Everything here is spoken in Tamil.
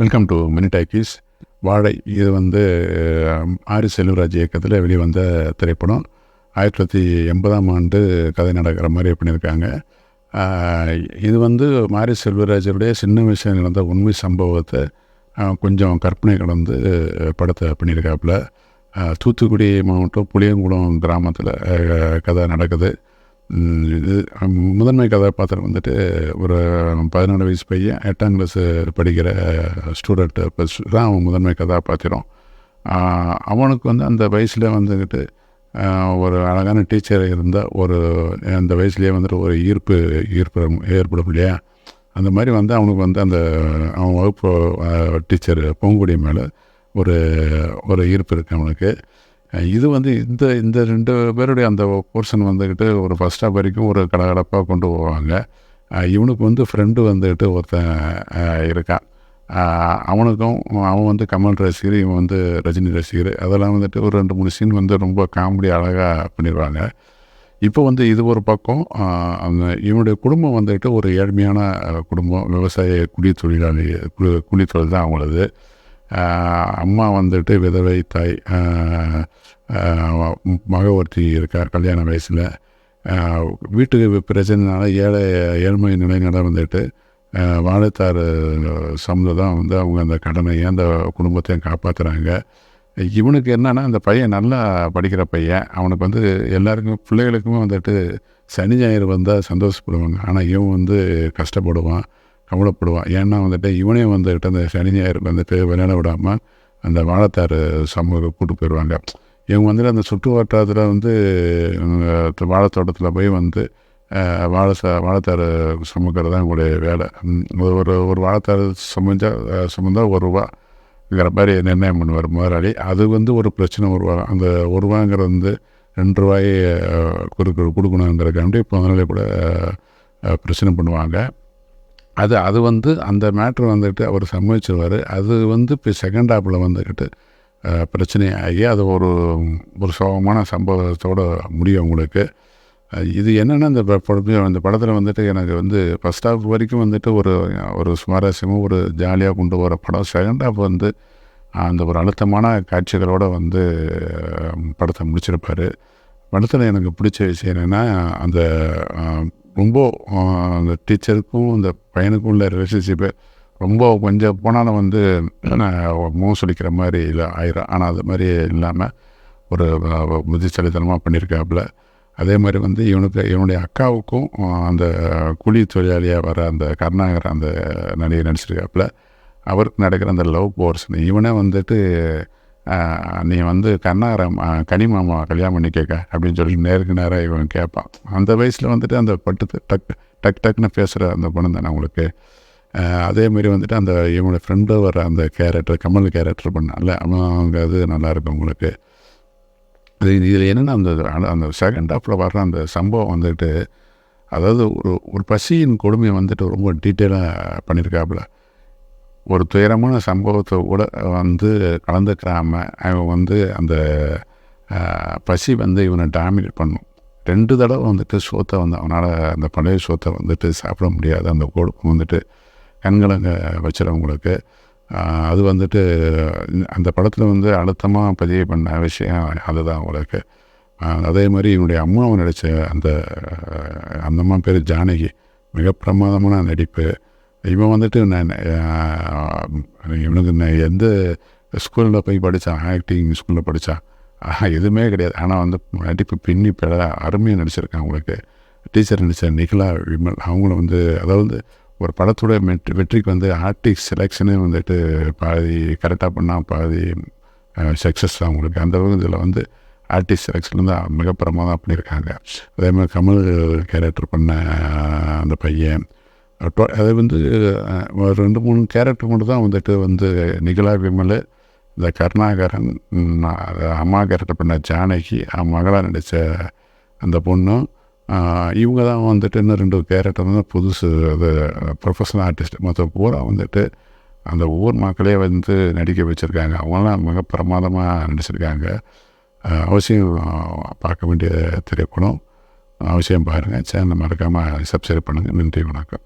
வெல்கம் டு மினி டாக்கீஸ் வாழை இது வந்து ஆரி செல்வராஜ் இயக்கத்தில் வெளிவந்த திரைப்படம். ஆயிரத்தி தொள்ளாயிரத்தி எண்பதாம் ஆண்டு கதை நடக்கிற மாதிரி பண்ணியிருக்காங்க. இது வந்து மாரி செல்வராஜருடைய சின்ன வயசில் நடந்த உண்மை சம்பவத்தை கொஞ்சம் கற்பனை கலந்து படத்தை பண்ணியிருக்காப்புல. தூத்துக்குடி மாவட்டம் புளியங்குளம் கிராமத்தில் கதை நடக்குது. இது முதன்மை கதாபாத்திரம் வந்துட்டு ஒரு பதினாலு வயசு பையன் எட்டாம் கிளாஸ் படிக்கிற ஸ்டூடெண்ட்டு தான் அவன் முதன்மை கதாபாத்திரம். அவனுக்கு வந்து அந்த வயசில் வந்துக்கிட்டு ஒரு அழகான டீச்சர் இருந்தால் ஒரு அந்த வயசுலேயே வந்துட்டு ஒரு ஈர்ப்பு ஈர்ப்பு ஏற்படும் இல்லையா? அந்த மாதிரி வந்து அவனுக்கு வந்து அந்த அவன் வகுப்பு டீச்சர் பூங்குடி மேலே ஒரு ஒரு ஈர்ப்பு இருக்குது அவனுக்கு. இது வந்து இந்த இந்த ரெண்டு பேருடைய அந்த போர்ஷன் வந்துக்கிட்டு ஒரு ஃபஸ்ட் ஸ்டாப் வரைக்கும் ஒரு கடகடப்பாக கொண்டு போவாங்க. இவனுக்கு வந்து ஃப்ரெண்டு வந்துக்கிட்டு ஒருத்தன் இருக்கான். அவனுக்கும் அவன் வந்து கமல் ரசிகர் இவன் வந்து ரஜினி ரசிகர். அதெல்லாம் வந்துட்டு ஒரு ரெண்டு மூணு சீன் வந்து ரொம்ப காமெடி அழகாக பண்ணிடுவாங்க இப்போ வந்து இது ஒரு பக்கம் அந்த இவனுடைய குடும்பம் வந்துட்டு ஒரு ஏழ்மையான குடும்பம். விவசாய குடி தொழிலாளி குடி கூலி தொழில் தான் அவங்களது. அம்மா வந்துட்டு விதவை தாய் மக ஒருத்தி இருக்கா கல்யாண வயசில். வீட்டுக்கு பிரச்சனைனால ஏழை ஏழ்மை நிலையினால வந்துட்டு ஆஹ், வாழைத்தார் சம்மந்தம் தான் வந்து அவங்க அந்த கடனையும் அந்த குடும்பத்தையும் காப்பாற்றுறாங்க இவனுக்கு என்னன்னா அந்த பையன் நல்லா படிக்கிற பையன். அவனுக்கு வந்து எல்லாருக்கும் பிள்ளைகளுக்குமே வந்துட்டு சனி ஞாயிறு வந்தால் சந்தோஷப்படுவாங்க. ஆனால் இவன் வந்து கஷ்டப்படுவான். கவலைப்படுவான் ஏன்னா வந்துட்டு இவனே வந்துட்டு அந்த சனி ஞாயிறு வந்துட்டு விளையாட விடாமல் அந்த வாழத்தார் சமூக கூட்டு போயிடுவாங்க இவங்க வந்துட்டு அந்த சுற்று வட்டாரத்தில் வந்து வாழைத்தோட்டத்தில் போய் வந்து வாழை ச வாழைத்தார் சுமக்கிறது தான் உங்களுடைய வேலை. ஒரு ஒரு வாழைத்தார் சுமஞ்சா சுமந்தால் ஒரு ரூபாங்கிற மாதிரி நிர்ணயம் பண்ணுவார் முதலாளி. அது வந்து ஒரு பிரச்சனை வருவாங்க அந்த ஒரு ரூபாங்கிறது வந்து ரெண்டு ரூபாயை அஹ், கொடுக்க கொடுக்கணுங்கிறக்காண்டி இப்போ முதலாளி கூட பிரச்சனை பண்ணுவாங்க. அது அது வந்து அந்த மேட்ரு வந்துட்டு அவர் சம்மதிச்சிருவார். அது வந்து இப்போ செகண்ட் ஹாப்பில் வந்துக்கிட்டு பிரச்சனையாகி அது ஒரு ஒரு சோகமான சம்பவத்தோட முடியும் உங்களுக்கு. இது என்னென்னா இந்த ப- படம் இந்த படத்தில் வந்துட்டு எனக்கு வந்து ஃபஸ்ட் ஹாஃப் வரைக்கும் வந்துட்டு ஒரு ஒரு சுவாரஸ்யமும் ஒரு ஜாலியாக கொண்டு வர படம். செகண்ட் ஹாஃப் வந்து அந்த ஒரு அழுத்தமான காட்சிகளோடு வந்து படத்தை முடிச்சிருப்பார். படத்தில் எனக்கு பிடிச்ச விஷயம் என்னென்னா அந்த ரொம்ப அந்த டீச்சருக்கும் அந்த பையனுக்கும் உள்ள ரிலேஷன்ஷிப்பு ரொம்ப கொஞ்சம் போனாலும் வந்து முகம் மாதிரி இல்லை ஆயிரும். ஆனால் அது மாதிரி இல்லாமல் ஒரு புத்திசாலித்தனமாக பண்ணியிருக்காப்புல அதே மாதிரி வந்து இவனுக்கு இவனுடைய அக்காவுக்கும் அந்த கூலி தொழிலாளியாக வர அந்த கருணாகர் அந்த நடிகை நடிச்சிருக்காப்புல. அவருக்கு நடக்கிற அந்த லவ் போர்ஷன் இவனே வந்துட்டு நீ வந்து கண்ணாரம் கனிமாமா கல்யாணம் பண்ணி கேட்க அப்படின்னு சொல்லி நேருக்கு நேராக இவன் கேட்பான். அந்த வயசில் வந்துட்டு அந்த பட்டு டக் டக் டக்குன்னு பேசுகிற அந்த பணம் தானே உங்களுக்கு அதேமாரி வந்துட்டு அந்த இவனோட ஃப்ரெண்டு வர அந்த கேரக்டர் கமல் கேரக்டர் பண்ணால அவங்க அது நல்லாயிருக்கும் உங்களுக்கு. இது இதில் என்னென்னா அந்த அந்த- செகண்ட் ஹாஃபில் வர்ற அந்த சம்பவம் வந்துட்டு அதாவது ஒரு ஒரு பசியின் கொடுமையை வந்துட்டு ரொம்ப டீட்டெயிலாக பண்ணியிருக்காப்புல ஒரு துயரமான சம்பவத்தை கூட வந்து கலந்துக்கிறாம அவன் வந்து அந்த பசி வந்து இவனை டாமினேட் பண்ணும். ரெண்டு தடவை வந்துட்டு சோத்தை வந்து அவனால் அந்த பழைய சோத்தை வந்துட்டு சாப்பிட முடியாது. அந்த கொடுப்பு வந்துட்டு கண்கலங்க வச்சிடவங்களுக்கு அது வந்துட்டு அந்த படத்தில் வந்து அழுத்தமாக பதிவு பண்ண விஷயம் அதுதான் அவங்களுக்கு அதே மாதிரி இவனுடைய அம்மாவை நடித்த அந்த அந்தம்மா பேர் ஜானகி. மிக பிரமாதமான நடிப்பு. இவன் வந்துட்டு நான் இவனுக்கு நான் எந்த ஸ்கூலில் போய் படித்தான் ஆக்டிங் ஸ்கூலில் படித்தான் எதுவுமே கிடையாது. ஆனால் வந்து நடிப்பு பின்னி பெற அருமையாக நடிச்சிருக்கான் அவங்களுக்கு. டீச்சர் நடித்த நிகிலா விமல் அவங்களும் வந்து அதாவது ஒரு படத்தோட மெட் வெற்றிக்கு வந்து ஆர்டிஸ்ட் செலெக்ஷனே வந்துட்டு பாதி கரெக்டாக பண்ணால் பாதி சக்ஸஸ் தான் அவங்களுக்கு. அந்த அளவுக்கு இதில் வந்து ஆர்டிஸ்ட் செலெக்ஷன் வந்து மிக பிரமாதம் பண்ணியிருக்காங்க அதே மாதிரி கமல் கேரக்டர் பண்ண அந்த பையன் அது வந்து ஒரு ரெண்டு மூணு கேரக்டர் மட்டும் தான் வந்துட்டு வந்து நிகிலா விமல் இந்த கருணாகரன் அம்மா கேரக்டர் பண்ண ஜானகி மகளாக நடித்த அந்த பொண்ணும் இவங்க தான் வந்துட்டு இன்னும் ரெண்டு கேரக்டர் வந்து புதுசு அது ப்ரொஃபஷனல் ஆர்டிஸ்ட் மற்ற பூரா வந்துட்டு அந்த ஊர் மக்களே வந்து நடிக்க வச்சுருக்காங்க. அவங்களாம் மிக பிரமாதமாக நடிச்சிருக்காங்க. அவசியம் பார்க்க வேண்டிய திரைப்படம். அவசியம் பாருங்கள் சேனல் மறக்காமல் சப்ஸ்கிரைப் பண்ணுங்கள் நன்றி வணக்கம்.